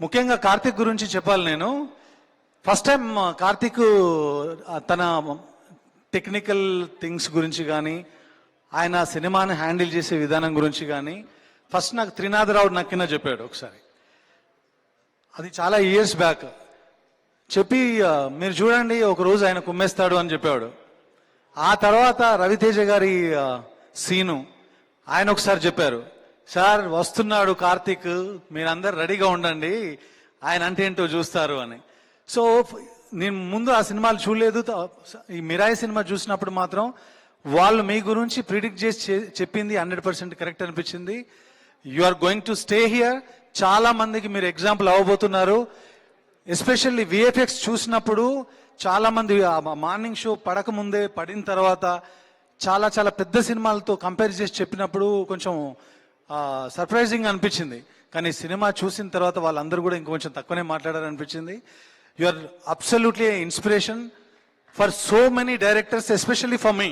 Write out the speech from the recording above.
ముఖ్యంగా కార్తిక్ గురించి చెప్పాలి నేను. ఫస్ట్ టైం కార్తిక్ తన టెక్నికల్ థింగ్స్ గురించి కానీ ఆయన సినిమాని హ్యాండిల్ చేసే విధానం గురించి కానీ ఫస్ట్ నాకు త్రినాథరావు నక్కిన చెప్పాడు ఒకసారి. అది చాలా ఇయర్స్ బ్యాక్ చెప్పి మీరు చూడండి ఒక రోజు ఆయన కుమ్మేస్తాడు అని చెప్పాడు. ఆ తర్వాత రవితేజ గారి సీను ఆయన ఒకసారి చెప్పారు. సార్ వస్తున్నాడు కార్తీక్ మీరందరు రెడీగా ఉండండి. ఆయన అంటే ఏంటో చూస్తారు అని. సో నేను ముందు ఆ సినిమాలు చూడలేదు. ఈ మిరాయి సినిమా చూసినప్పుడు మాత్రం వాళ్ళు మీ గురించి ప్రిడిక్ట్ చేసి చెప్పింది హండ్రెడ్ పర్సెంట్ కరెక్ట్ అనిపించింది. You are going to stay here. చాలా మందికి మీరు ఎగ్జాంపుల్ అవ్వబోతున్నారు. ఎస్పెషల్లీ విఎఫ్ఎక్స్ చూసినప్పుడు చాలా మంది మార్నింగ్ షో పడక ముందే పడిన తర్వాత చాలా చాలా పెద్ద సినిమాలతో కంపేర్ చేసి చెప్పినప్పుడు కొంచెం సర్ప్రైజింగ్ అనిపించింది. కానీ సినిమా చూసిన తర్వాత వాళ్ళందరూ కూడా ఇంకొంచెం తక్కువనే మాట్లాడారు అనిపించింది you are absolutely inspiration for so many directors especially for me